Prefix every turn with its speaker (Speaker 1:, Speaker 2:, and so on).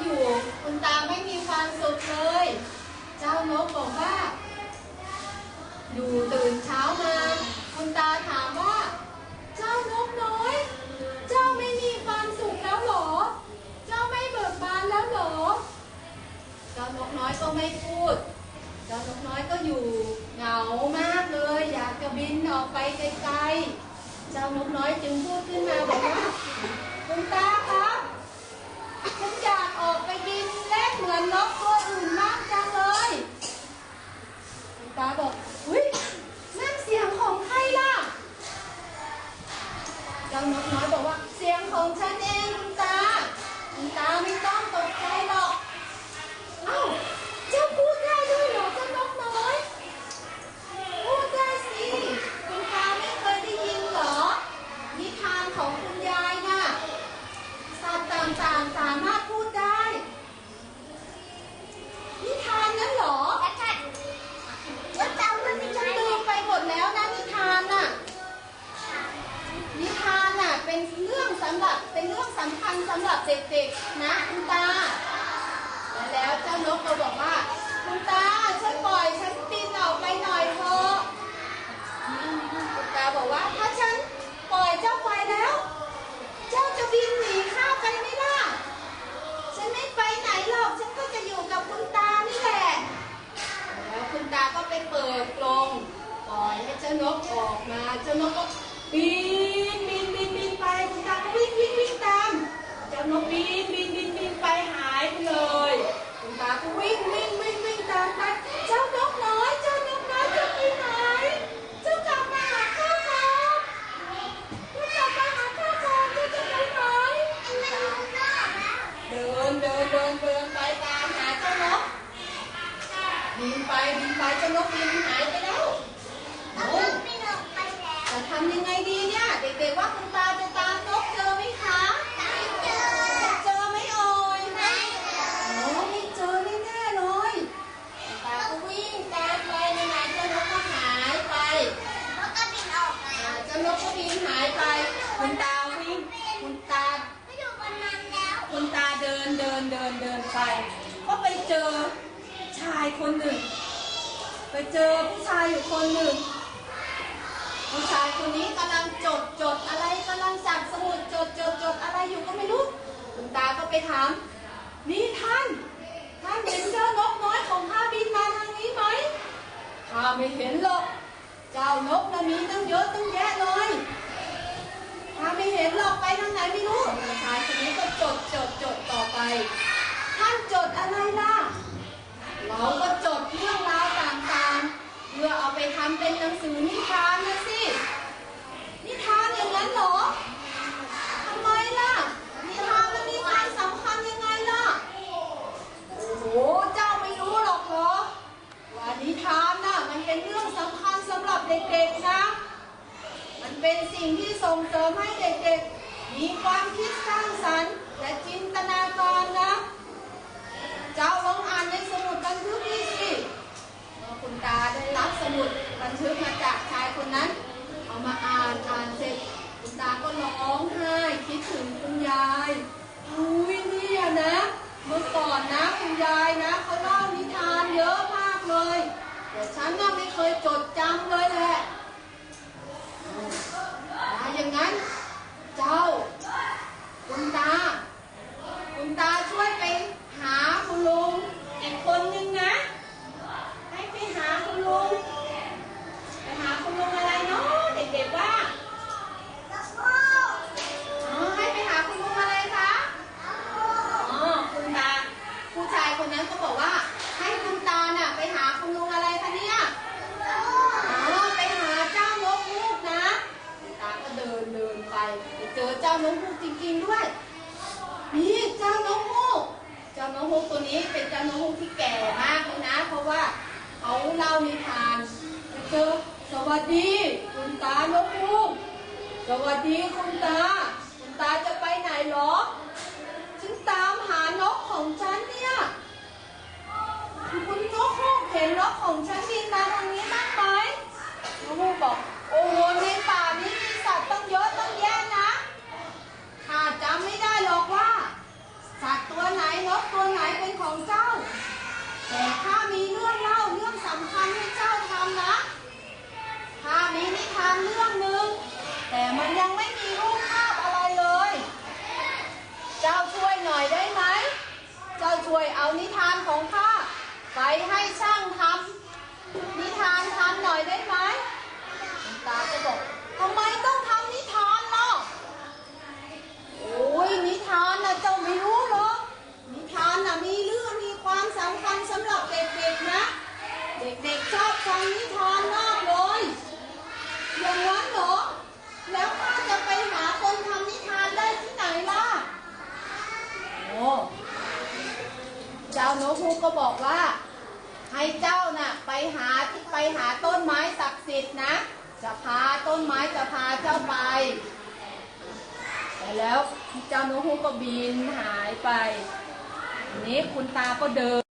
Speaker 1: อยู่ คุณตาไม่มีความสุขเลย เจ้านกบอกว่า อยู่ตื่นเช้ามา คุณตาถามว่า เจ้านกน้อย เจ้าไม่มีความสุขแล้วหรอ เจ้าไม่เบิกบานแล้วหรอ เจ้านกน้อยก็ไม่พูด เจ้านกน้อยก็อยู่เหงามากเลย อยากจะบินออกไปไกลๆ เจ้านกน้อยจึงพูดขึ้นมาบอกว่า บอกว่าเสียงของฉันเองคุณตาคุณตาไม่ต้องตกใจหรอก เอ้าเจ้าพูดได้ด้วยเหรอเจ้านกน้อย พูดได้สิ คุณตาไม่เคยได้ยินเหรอ นิทานของคุณยายน่ะ สัตว์ต่างๆสามารถพูดได้ นิทานนั้นเหรอ
Speaker 2: ฉันแล้วเจ้ามันไม่
Speaker 1: ฉัน
Speaker 2: ใช่
Speaker 1: ลืมไปหมดแล้วนะนิทานน่ะนิทานน่ะเป็นำหรับเป็นเรื่องสำคัญสำหรับเด็กๆนะคุณตา และแล้วเจ้านกก็บอกว่าคุณตาช่วยปล่อยฉันบินออกไปหน่อยเถอะคุณตาบอกว่าถ้าฉันปล่อยเจ้าไปแล้ว เจ้าจะบินหนีข้าไปไหมล่ะฉันไม่ไปไหนหรอกฉันก็จะอยู่กับคุณตานี่แหละแล้วคุณตาก็ไปเปิดกรงปล่อยให้เจ้านกออกมาเจ้านกก็บินบิน วิ่งวิ่งวิ่งตาม เจ้านกบินบินบินบินไปหายไปเลยคุณตาก็วิ่งวิ่งวิ่งวิ่งตามไป เจ้านกน้อย เจ้านกน้อยเจ้าไปไหน เจ้ากลับมาหาข้าก่อนเจ้ากลับมาหาข้าก่อนเจ้าจะไปไหน เดินเดินเดินเดินไปตามหาเจ้านก บินไปบินไปเจ้านกบินหายไปแล้วโอ้จะทำยังไงดีเนี่ย เด็กๆว่าคุณตาจะตามนกเจอไหมคะจะเจอไหมเอ่ยโอ้ไม่เจอแน่ๆเลยคุณตาก็ วิ่งตามไปนานเจ้านกก็หายไปอ่าเจ้านกก็บินหายไป คุณตาวิ่งคุณตาไปอยู่คุณตาเดินเดินเดินเดินไป ก็ไปเจอชายคนหนึ่ง ไปเจอผู้ชายอยู่คนหนึ่ง ผู้ชายคนนี้กำลังจดจดอะไรกำลังจับสมุดจดจดจดอะไรอยู่ก็ไม่รู้ คุณตาก็ไปถามนี่ท่าน ท่านเห็นเจ้านกน้อยของข้าบินมาทางนี้ไหมข้า ไม่เห็นหรอก เจ้านกนะมีตั้งเยอะตั้งแยะเลยถ้าไม่เห็นหรอกไปทางไหนไม่รู้ผู้ชายคนนี้ก็จดจดจดต่อไป ท่านจดอะไรล่ะ เราก็จดเรื่องราวต่างๆ เพื่อเอาไปทำเป็นหนังสือนิทานนะทานอย่างนั้นเหรอทำไมล่ะ นิทานมันมีความสำคัญยังไงล่ะ โอ้โห เจ้าไม่รู้หรอกเหรอ ว่านิทานน่ะมันเป็นเรื่องสำคัญสำหรับเด็กๆนะ มันเป็น สิ่งเสริมให้เด็กๆ มีความคิดสร้างสรรค์และจินตนาการนะ เจ้าลองอ่านในสมุดบันทึกนี่สิคุณตาได้รับสมุดบันทึกมาจากชายคนนั้น เอามาอ่านอ่านเสร็จ คุณตาก็ร้องไห้คิดถึงคุณยายอุ้ยเนี่ยนะ เมื่อก่อนนะคุณยายนะเขาเล่านิทานเยอะมากเลย แต่ฉันน่ะไม่เคยจดจำเลยแหละ ถ้าอย่างนั้น เจ้า คุณตา คุณตาช่วยไปหาคุณลุงอีกคนนึงนะ ให้ไปหาคุณลุง ไปหาคุณลุงอะไรเนาะเด็กๆว่าอ๋อให้ไปหาคุณลุงอะไรคะอ๋อคุณตา ผู้ชายคนนั้นก็บอกว่า ให้คุณตาน่ะไปหาคุณลุงอะไรคะเนี่ย อ๋อไปหาเจ้านกฮูกนะคุณตาก็เดินเดิน ไปเจอเจ้านกฮูกจริงๆด้วย นี่เจ้านกฮูกเจ้านกฮูกตัวนี้เป็นเจ้านกฮูกที่แก่มากเลยนะ เพราะว่าเขาเล่านิทานไปเจอสวัสดีคุณตานกฮูกสวัสดีคุณตา คุณตาจะไปไหนหรอฉันตามหานกของฉันเนี่ยคุณนกฮูกเห็นนกของฉันบินมาทางนี้บ้างไหมนกฮูกบอก ไหนนกตัวไหนเป็นของเจ้า แต่ข้ามีเรื่องเล่าเรื่องสำคัญให้เจ้าทำนะข้ามีนิทานเรื่องหนึ่งแต่มันยังไม่มีรูปภาพอะไรเลย เจ้าช่วยหน่อยได้ไหม เจ้าช่วยเอานิทานของข้าไปให้ช่างทำ เด็กชอบฟังนิทานมากเลย อย่างนั้นเหรอ แล้วข้าจะไปหาคนทำนิทานได้ที่ไหนล่ะ โอ้เจ้าโนกฮูก็บอกว่า ให้เจ้าน่ะไปหาที่ไปหาต้นไม้ศักดิ์สิทธิ์นะ จะพาต้นไม้จะพาเจ้าไป แต่แล้วเจ้าโนกฮูกก็บินหายไปนี้คุณตาก็เดิน